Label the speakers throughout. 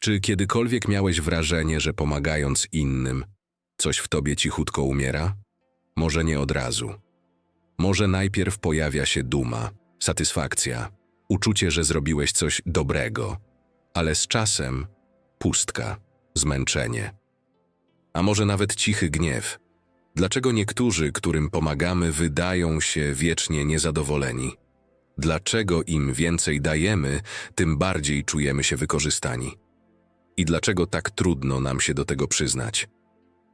Speaker 1: Czy kiedykolwiek miałeś wrażenie, że pomagając innym, coś w tobie cichutko umiera? Może nie od razu. Może najpierw pojawia się duma, satysfakcja, uczucie, że zrobiłeś coś dobrego, ale z czasem pustka, zmęczenie. A może nawet cichy gniew. Dlaczego niektórzy, którym pomagamy, wydają się wiecznie niezadowoleni? Dlaczego im więcej dajemy, tym bardziej czujemy się wykorzystani? I dlaczego tak trudno nam się do tego przyznać?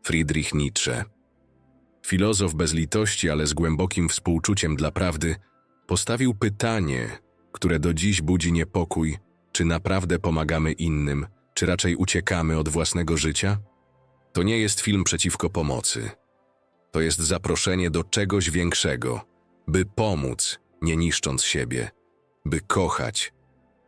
Speaker 1: Friedrich Nietzsche, filozof bez litości, ale z głębokim współczuciem dla prawdy, postawił pytanie, które do dziś budzi niepokój: czy naprawdę pomagamy innym, czy raczej uciekamy od własnego życia? To nie jest film przeciwko pomocy. To jest zaproszenie do czegoś większego, by pomóc, nie niszcząc siebie, by kochać,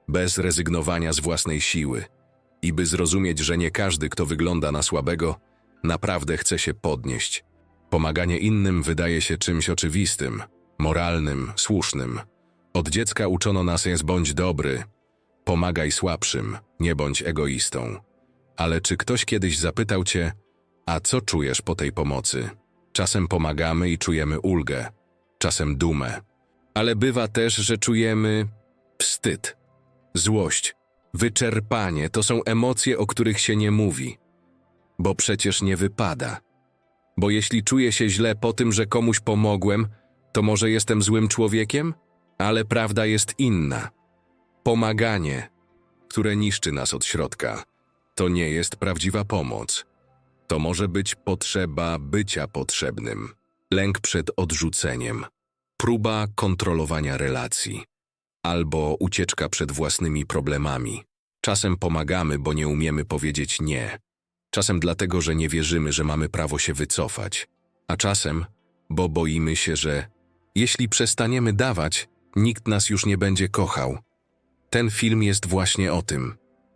Speaker 1: bez rezygnowania z własnej siły i by zrozumieć, że nie każdy, kto wygląda na słabego, naprawdę chce się podnieść. Pomaganie innym wydaje się czymś oczywistym, moralnym, słusznym. Od dziecka uczono nas jest bądź dobry, pomagaj słabszym, nie bądź egoistą. Ale czy ktoś kiedyś zapytał cię, a co czujesz po tej pomocy? Czasem pomagamy i czujemy ulgę, czasem dumę, ale bywa też, że czujemy wstyd, złość, wyczerpanie to są emocje, o których się nie mówi, bo przecież nie wypada. Bo jeśli czuję się źle po tym, że komuś pomogłem, to może jestem złym człowiekiem? Ale prawda jest inna. Pomaganie, które niszczy nas od środka, to nie jest prawdziwa pomoc. To może być potrzeba bycia potrzebnym, lęk przed odrzuceniem, próba kontrolowania relacji, albo ucieczka przed własnymi problemami. Czasem pomagamy, bo nie umiemy powiedzieć nie. Czasem dlatego, że nie wierzymy, że mamy prawo się wycofać, a czasem, bo boimy się, że jeśli przestaniemy dawać, nikt nas już nie będzie kochał. Ten film jest właśnie o tym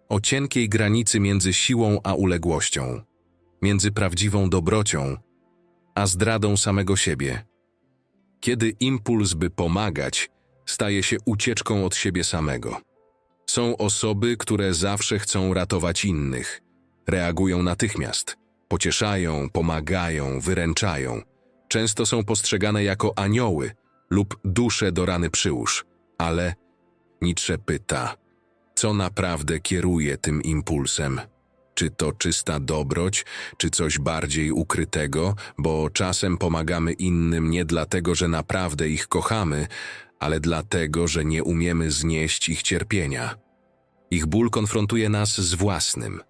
Speaker 1: o cienkiej granicy między siłą a uległością, między prawdziwą dobrocią a zdradą samego siebie. Kiedy impuls, by pomagać, staje się ucieczką od siebie samego. Są osoby, które zawsze chcą ratować innych, reagują natychmiast, pocieszają, pomagają, wyręczają. Często są postrzegane jako anioły lub dusze do rany przyłóż, ale Nietzsche pyta, co naprawdę kieruje tym impulsem? Czy to czysta dobroć, czy coś bardziej ukrytego, bo czasem pomagamy innym nie dlatego, że naprawdę ich kochamy, ale dlatego, że nie umiemy znieść ich cierpienia. Ich ból konfrontuje nas z własnym.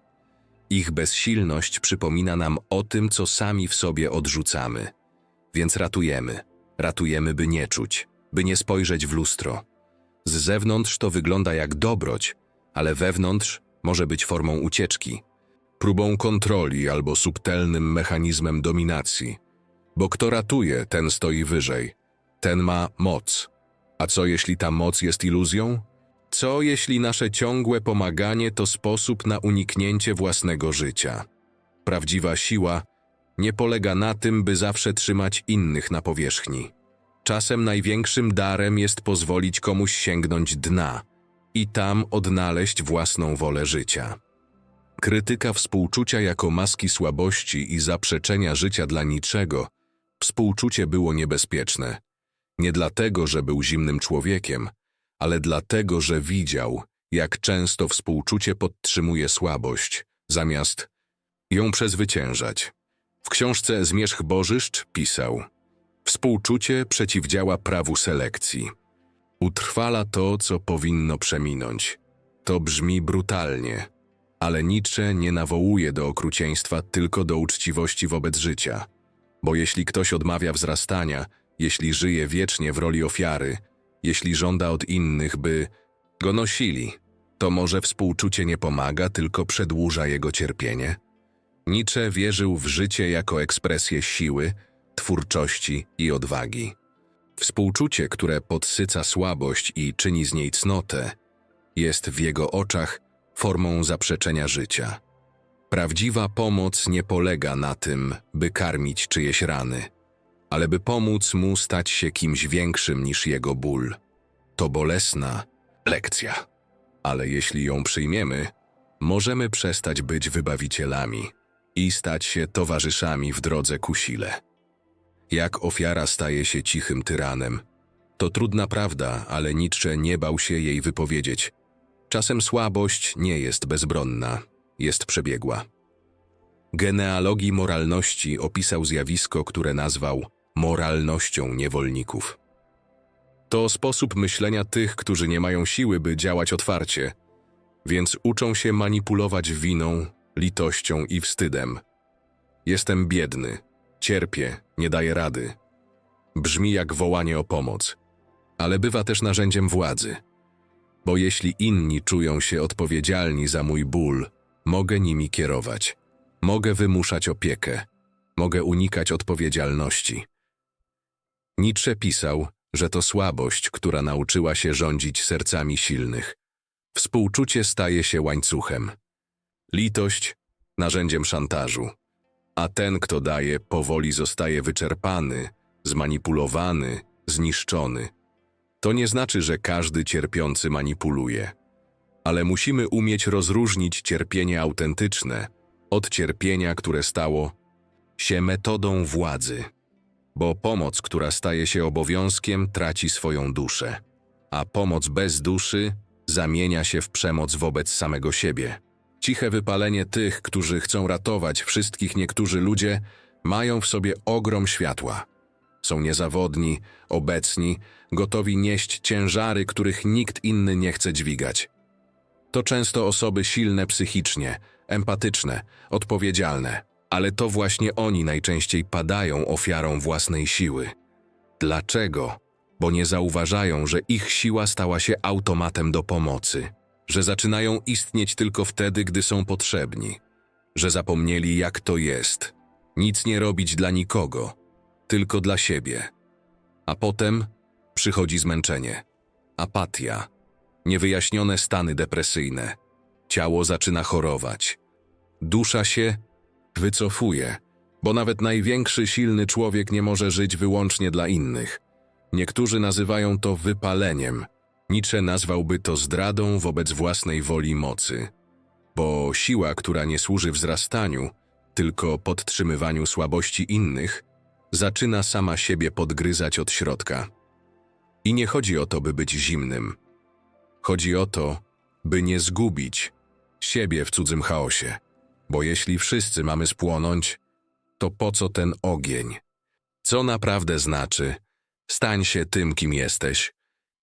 Speaker 1: Ich bezsilność przypomina nam o tym, co sami w sobie odrzucamy. Więc ratujemy. Ratujemy, by nie czuć, by nie spojrzeć w lustro. Z zewnątrz to wygląda jak dobroć, ale wewnątrz może być formą ucieczki, próbą kontroli albo subtelnym mechanizmem dominacji. Bo kto ratuje, ten stoi wyżej, ten ma moc. A co jeśli ta moc jest iluzją? Co jeśli nasze ciągłe pomaganie to sposób na uniknięcie własnego życia? Prawdziwa siła nie polega na tym, by zawsze trzymać innych na powierzchni. Czasem największym darem jest pozwolić komuś sięgnąć dna i tam odnaleźć własną wolę życia. Krytyka współczucia jako maski słabości i zaprzeczenia życia dla niczego, współczucie było niebezpieczne. Nie dlatego, że był zimnym człowiekiem, ale dlatego, że widział, jak często współczucie podtrzymuje słabość, zamiast ją przezwyciężać. W książce Zmierzch Bożyszcz pisał Współczucie przeciwdziała prawu selekcji. Utrwala to, co powinno przeminąć. To brzmi brutalnie, ale Nietzsche nie nawołuje do okrucieństwa, tylko do uczciwości wobec życia. Bo jeśli ktoś odmawia wzrastania, jeśli żyje wiecznie w roli ofiary, jeśli żąda od innych, by go nosili, to może współczucie nie pomaga, tylko przedłuża jego cierpienie? Nietzsche wierzył w życie jako ekspresję siły, twórczości i odwagi. Współczucie, które podsyca słabość i czyni z niej cnotę, jest w jego oczach formą zaprzeczenia życia. Prawdziwa pomoc nie polega na tym, by karmić czyjeś rany, ale by pomóc mu stać się kimś większym niż jego ból. To bolesna lekcja, ale jeśli ją przyjmiemy, możemy przestać być wybawicielami i stać się towarzyszami w drodze ku sile. Jak ofiara staje się cichym tyranem, to trudna prawda, ale Nietzsche nie bał się jej wypowiedzieć. Czasem słabość nie jest bezbronna, jest przebiegła. Genealogii moralności opisał zjawisko, które nazwał moralnością niewolników. To sposób myślenia tych, którzy nie mają siły, by działać otwarcie, więc uczą się manipulować winą, litością i wstydem. Jestem biedny, cierpię, nie daję rady. Brzmi jak wołanie o pomoc, ale bywa też narzędziem władzy. Bo jeśli inni czują się odpowiedzialni za mój ból, mogę nimi kierować. Mogę wymuszać opiekę. Mogę unikać odpowiedzialności. Nietzsche pisał, że to słabość, która nauczyła się rządzić sercami silnych. Współczucie staje się łańcuchem. Litość narzędziem szantażu. A ten, kto daje, powoli zostaje wyczerpany, zmanipulowany, zniszczony. To nie znaczy, że każdy cierpiący manipuluje, ale musimy umieć rozróżnić cierpienie autentyczne od cierpienia, które stało się metodą władzy. Bo pomoc, która staje się obowiązkiem, traci swoją duszę, a pomoc bez duszy zamienia się w przemoc wobec samego siebie. Ciche wypalenie tych, którzy chcą ratować wszystkich niektórzy ludzie, mają w sobie ogrom światła. Są niezawodni, obecni, gotowi nieść ciężary, których nikt inny nie chce dźwigać. To często osoby silne psychicznie, empatyczne, odpowiedzialne, ale to właśnie oni najczęściej padają ofiarą własnej siły. Dlaczego? Bo nie zauważają, że ich siła stała się automatem do pomocy, że zaczynają istnieć tylko wtedy, gdy są potrzebni, że zapomnieli, jak to jest nic nie robić dla nikogo, tylko dla siebie. A potem przychodzi zmęczenie, apatia, niewyjaśnione stany depresyjne. Ciało zaczyna chorować. Dusza się wycofuje, bo nawet największy silny człowiek nie może żyć wyłącznie dla innych. Niektórzy nazywają to wypaleniem. Nietzsche nazwałby to zdradą wobec własnej woli mocy. Bo siła, która nie służy wzrastaniu, tylko podtrzymywaniu słabości innych, zaczyna sama siebie podgryzać od środka. I nie chodzi o to, by być zimnym. Chodzi o to, by nie zgubić siebie w cudzym chaosie. Bo jeśli wszyscy mamy spłonąć, to po co ten ogień? Co naprawdę znaczy, stań się tym, kim jesteś.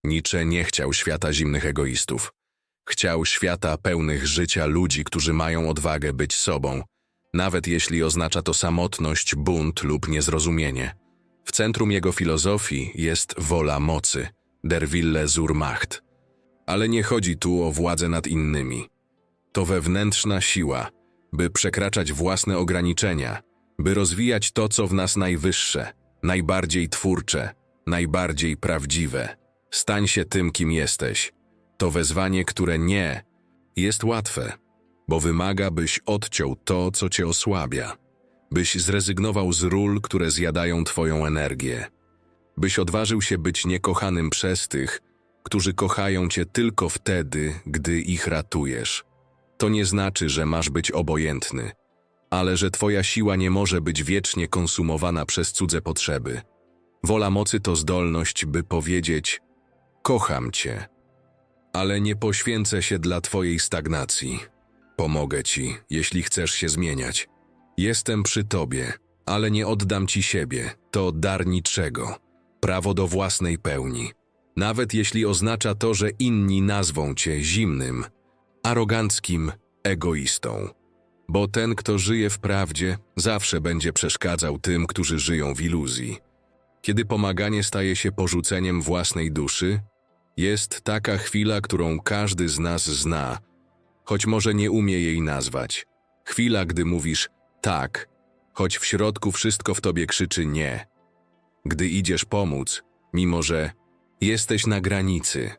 Speaker 1: Nietzsche nie chciał świata zimnych egoistów. Chciał świata pełnych życia ludzi, którzy mają odwagę być sobą, nawet jeśli oznacza to samotność, bunt lub niezrozumienie. W centrum jego filozofii jest wola mocy, der Wille zur Macht. Ale nie chodzi tu o władzę nad innymi. To wewnętrzna siła, by przekraczać własne ograniczenia, by rozwijać to, co w nas najwyższe, najbardziej twórcze, najbardziej prawdziwe. Stań się tym, kim jesteś. To wezwanie, które nie jest łatwe, bo wymaga, byś odciął to, co cię osłabia, byś zrezygnował z ról, które zjadają twoją energię, byś odważył się być niekochanym przez tych, którzy kochają cię tylko wtedy, gdy ich ratujesz. To nie znaczy, że masz być obojętny, ale że twoja siła nie może być wiecznie konsumowana przez cudze potrzeby. Wola mocy to zdolność, by powiedzieć: Kocham cię, ale nie poświęcę się dla twojej stagnacji. Pomogę ci, jeśli chcesz się zmieniać. Jestem przy tobie, ale nie oddam ci siebie. To dar niczego. Prawo do własnej pełni. Nawet jeśli oznacza to, że inni nazwą cię zimnym, aroganckim egoistą. Bo ten, kto żyje w prawdzie, zawsze będzie przeszkadzał tym, którzy żyją w iluzji. Kiedy pomaganie staje się porzuceniem własnej duszy, jest taka chwila, którą każdy z nas zna, choć może nie umie jej nazwać. Chwila, gdy mówisz tak, choć w środku wszystko w tobie krzyczy nie. Gdy idziesz pomóc, mimo że jesteś na granicy.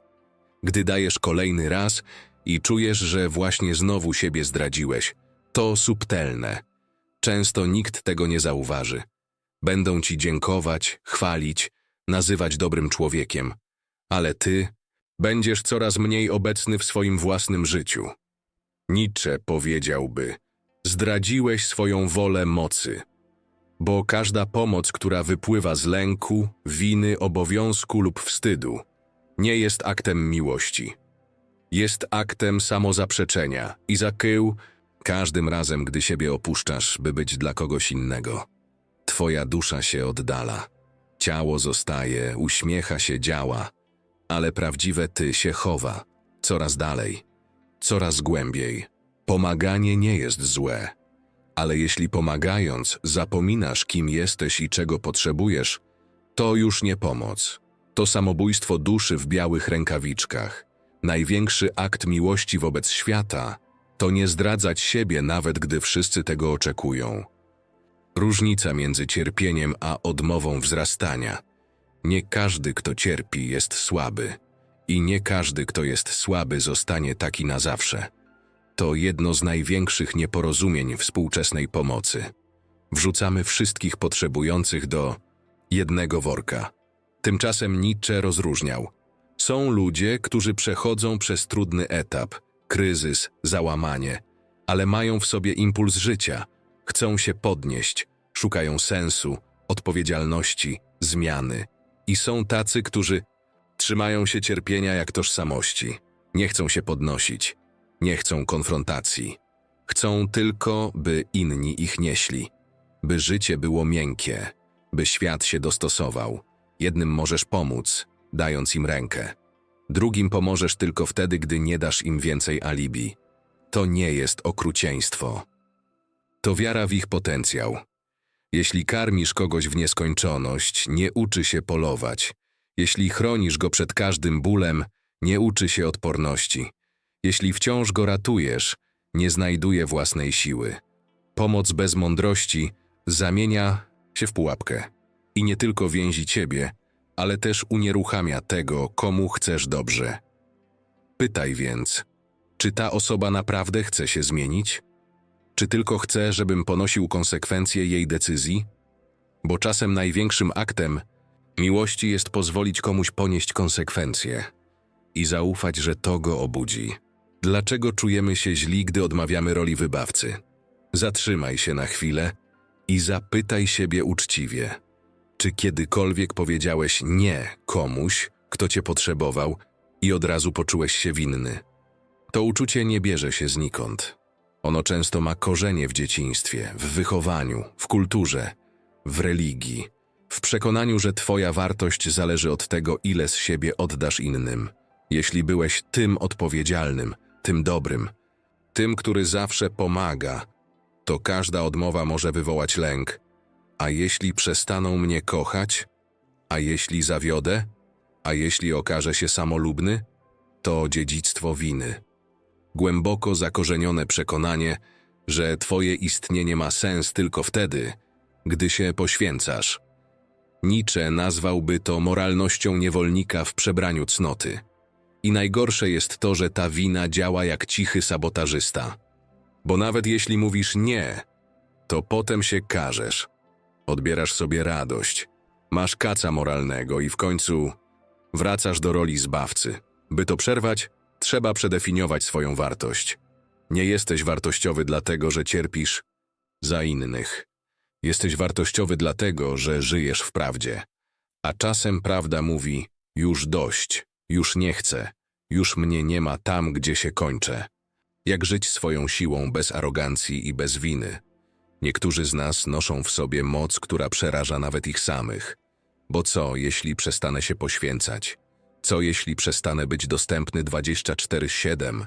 Speaker 1: Gdy dajesz kolejny raz i czujesz, że właśnie znowu siebie zdradziłeś, to subtelne. Często nikt tego nie zauważy. Będą ci dziękować, chwalić, nazywać dobrym człowiekiem, ale ty będziesz coraz mniej obecny w swoim własnym życiu. Nietzsche powiedziałby: Zdradziłeś swoją wolę mocy, bo każda pomoc, która wypływa z lęku, winy, obowiązku lub wstydu, nie jest aktem miłości. Jest aktem samozaprzeczenia i zakył każdym razem, gdy siebie opuszczasz, by być dla kogoś innego. Twoja dusza się oddala. Ciało zostaje, uśmiecha się, działa, ale prawdziwe ty się chowa, coraz dalej, coraz głębiej. Pomaganie nie jest złe, ale jeśli pomagając zapominasz, kim jesteś i czego potrzebujesz, to już nie pomoc. To samobójstwo duszy w białych rękawiczkach. Największy akt miłości wobec świata to nie zdradzać siebie, nawet gdy wszyscy tego oczekują. Różnica między cierpieniem a odmową wzrastania. Nie każdy, kto cierpi, jest słaby, i nie każdy, kto jest słaby, zostanie taki na zawsze. To jedno z największych nieporozumień współczesnej pomocy. Wrzucamy wszystkich potrzebujących do jednego worka. Tymczasem Nietzsche rozróżniał. Są ludzie, którzy przechodzą przez trudny etap, kryzys, załamanie, ale mają w sobie impuls życia, chcą się podnieść, szukają sensu, odpowiedzialności, zmiany. I są tacy, którzy trzymają się cierpienia jak tożsamości, nie chcą się podnosić, nie chcą konfrontacji. Chcą tylko, by inni ich nieśli, by życie było miękkie, by świat się dostosował. Jednym możesz pomóc, dając im rękę. Drugim pomożesz tylko wtedy, gdy nie dasz im więcej alibi. To nie jest okrucieństwo. To wiara w ich potencjał. Jeśli karmisz kogoś w nieskończoność, nie uczy się polować. Jeśli chronisz go przed każdym bólem, nie uczy się odporności. Jeśli wciąż go ratujesz, nie znajduje własnej siły. Pomoc bez mądrości zamienia się w pułapkę. I nie tylko więzi ciebie, ale też unieruchamia tego, komu chcesz dobrze. Pytaj więc, czy ta osoba naprawdę chce się zmienić? Czy tylko chce, żebym ponosił konsekwencje jej decyzji? Bo czasem największym aktem miłości jest pozwolić komuś ponieść konsekwencje i zaufać, że to go obudzi. Dlaczego czujemy się źli, gdy odmawiamy roli wybawcy? Zatrzymaj się na chwilę i zapytaj siebie uczciwie, czy kiedykolwiek powiedziałeś nie komuś, kto cię potrzebował i od razu poczułeś się winny? To uczucie nie bierze się znikąd. Ono często ma korzenie w dzieciństwie, w wychowaniu, w kulturze, w religii, w przekonaniu, że Twoja wartość zależy od tego, ile z siebie oddasz innym. Jeśli byłeś tym odpowiedzialnym, tym dobrym, tym, który zawsze pomaga, to każda odmowa może wywołać lęk. A jeśli przestaną mnie kochać? A jeśli zawiodę? A jeśli okaże się samolubny? To dziedzictwo winy. Głęboko zakorzenione przekonanie, że Twoje istnienie ma sens tylko wtedy, gdy się poświęcasz. Nietzsche nazwałby to moralnością niewolnika w przebraniu cnoty. I najgorsze jest to, że ta wina działa jak cichy sabotażysta. Bo nawet jeśli mówisz nie, to potem się karzesz. Odbierasz sobie radość, masz kaca moralnego i w końcu wracasz do roli zbawcy. By to przerwać, trzeba przedefiniować swoją wartość. Nie jesteś wartościowy dlatego, że cierpisz za innych. Jesteś wartościowy dlatego, że żyjesz w prawdzie. A czasem prawda mówi: już dość, już nie chcę, już mnie nie ma tam, gdzie się kończę. Jak żyć swoją siłą bez arogancji i bez winy? Niektórzy z nas noszą w sobie moc, która przeraża nawet ich samych. Bo co, jeśli przestanę się poświęcać? Co jeśli przestanę być dostępny 24-7?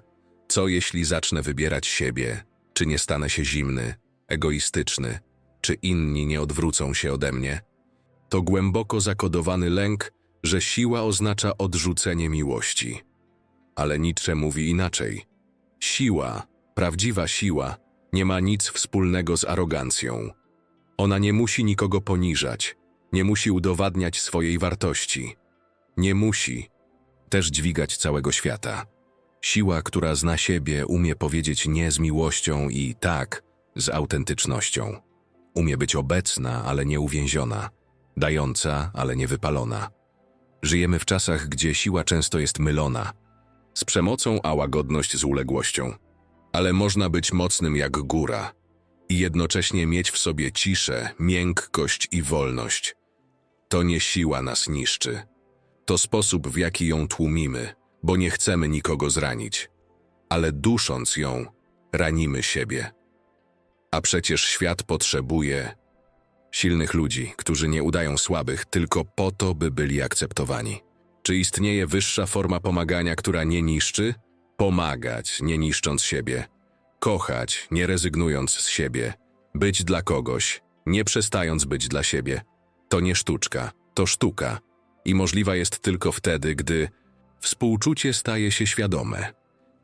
Speaker 1: Co jeśli zacznę wybierać siebie? Czy nie stanę się zimny, egoistyczny? Czy inni nie odwrócą się ode mnie? To głęboko zakodowany lęk, że siła oznacza odrzucenie miłości. Ale Nietzsche mówi inaczej. Siła, prawdziwa siła, nie ma nic wspólnego z arogancją. Ona nie musi nikogo poniżać, nie musi udowadniać swojej wartości. Nie musi też dźwigać całego świata. Siła, która zna siebie, umie powiedzieć nie z miłością i tak z autentycznością. Umie być obecna, ale nie uwięziona, dająca, ale nie wypalona. Żyjemy w czasach, gdzie siła często jest mylona, z przemocą, a łagodność z uległością. Ale można być mocnym jak góra i jednocześnie mieć w sobie ciszę, miękkość i wolność. To nie siła nas niszczy. To sposób, w jaki ją tłumimy, bo nie chcemy nikogo zranić. Ale dusząc ją, ranimy siebie. A przecież świat potrzebuje silnych ludzi, którzy nie udają słabych tylko po to, by byli akceptowani. Czy istnieje wyższa forma pomagania, która nie niszczy? Pomagać, nie niszcząc siebie. Kochać, nie rezygnując z siebie. Być dla kogoś, nie przestając być dla siebie. To nie sztuczka, to sztuka. I możliwa jest tylko wtedy, gdy współczucie staje się świadome.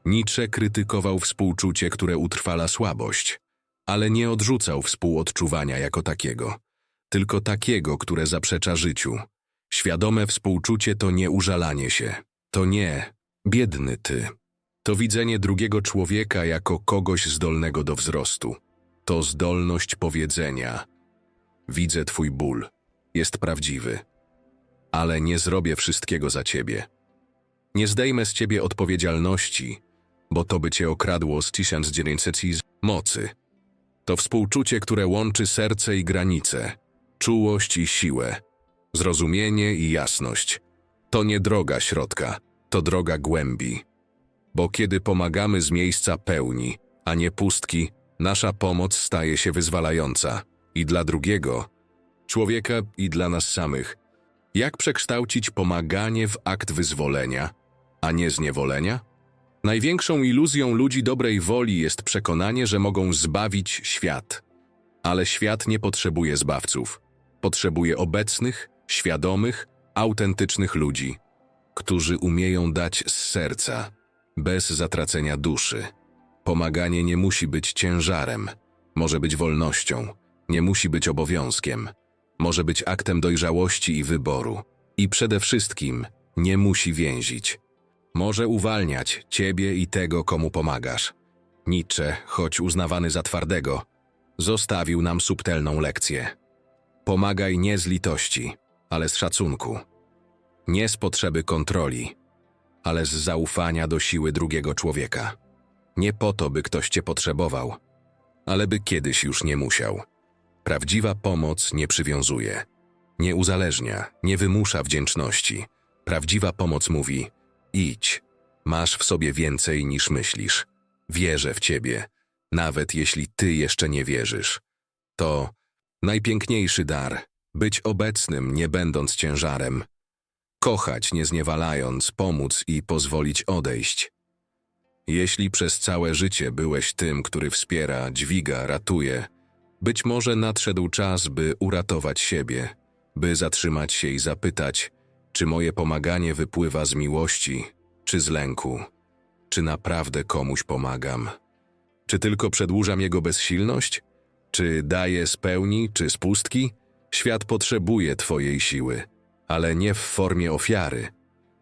Speaker 1: Nietzsche krytykował współczucie, które utrwala słabość, ale nie odrzucał współodczuwania jako takiego, tylko takiego, które zaprzecza życiu. Świadome współczucie to nie użalanie się, to nie biedny ty. To widzenie drugiego człowieka jako kogoś zdolnego do wzrostu. To zdolność powiedzenia: Widzę twój ból, jest prawdziwy, ale nie zrobię wszystkiego za ciebie. Nie zdejmę z ciebie odpowiedzialności, bo to by cię okradło z 1900 z mocy. To współczucie, które łączy serce i granice, czułość i siłę, zrozumienie i jasność. To nie droga środka, to droga głębi. Bo kiedy pomagamy z miejsca pełni, a nie pustki, nasza pomoc staje się wyzwalająca i dla drugiego, człowieka i dla nas samych. Jak przekształcić pomaganie w akt wyzwolenia, a nie zniewolenia? Największą iluzją ludzi dobrej woli jest przekonanie, że mogą zbawić świat. Ale świat nie potrzebuje zbawców. Potrzebuje obecnych, świadomych, autentycznych ludzi, którzy umieją dać z serca, bez zatracenia duszy. Pomaganie nie musi być ciężarem, może być wolnością, nie musi być obowiązkiem, może być aktem dojrzałości i wyboru. I przede wszystkim nie musi więzić. Może uwalniać ciebie i tego, komu pomagasz. Nietzsche, choć uznawany za twardego, zostawił nam subtelną lekcję. Pomagaj nie z litości, ale z szacunku. Nie z potrzeby kontroli, ale z zaufania do siły drugiego człowieka. Nie po to, by ktoś cię potrzebował, ale by kiedyś już nie musiał. Prawdziwa pomoc nie przywiązuje, nie uzależnia, nie wymusza wdzięczności. Prawdziwa pomoc mówi: idź, masz w sobie więcej niż myślisz. Wierzę w ciebie, nawet jeśli ty jeszcze nie wierzysz. To najpiękniejszy dar być obecnym, nie będąc ciężarem. Kochać, nie zniewalając, pomóc i pozwolić odejść. Jeśli przez całe życie byłeś tym, który wspiera, dźwiga, ratuje, być może nadszedł czas, by uratować siebie, by zatrzymać się i zapytać, czy moje pomaganie wypływa z miłości, czy z lęku, czy naprawdę komuś pomagam. Czy tylko przedłużam jego bezsilność? Czy daję z pełni, czy z pustki? Świat potrzebuje Twojej siły, ale nie w formie ofiary.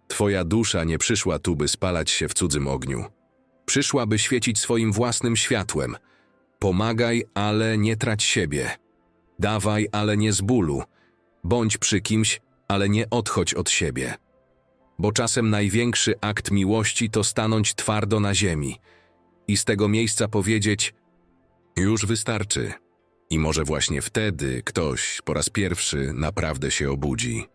Speaker 1: Twoja dusza nie przyszła tu, by spalać się w cudzym ogniu. Przyszła, by świecić swoim własnym światłem. Pomagaj, ale nie trać siebie. Dawaj, ale nie z bólu. Bądź przy kimś, ale nie odchodź od siebie. Bo czasem największy akt miłości to stanąć twardo na ziemi i z tego miejsca powiedzieć: Już wystarczy. I może właśnie wtedy ktoś po raz pierwszy naprawdę się obudzi.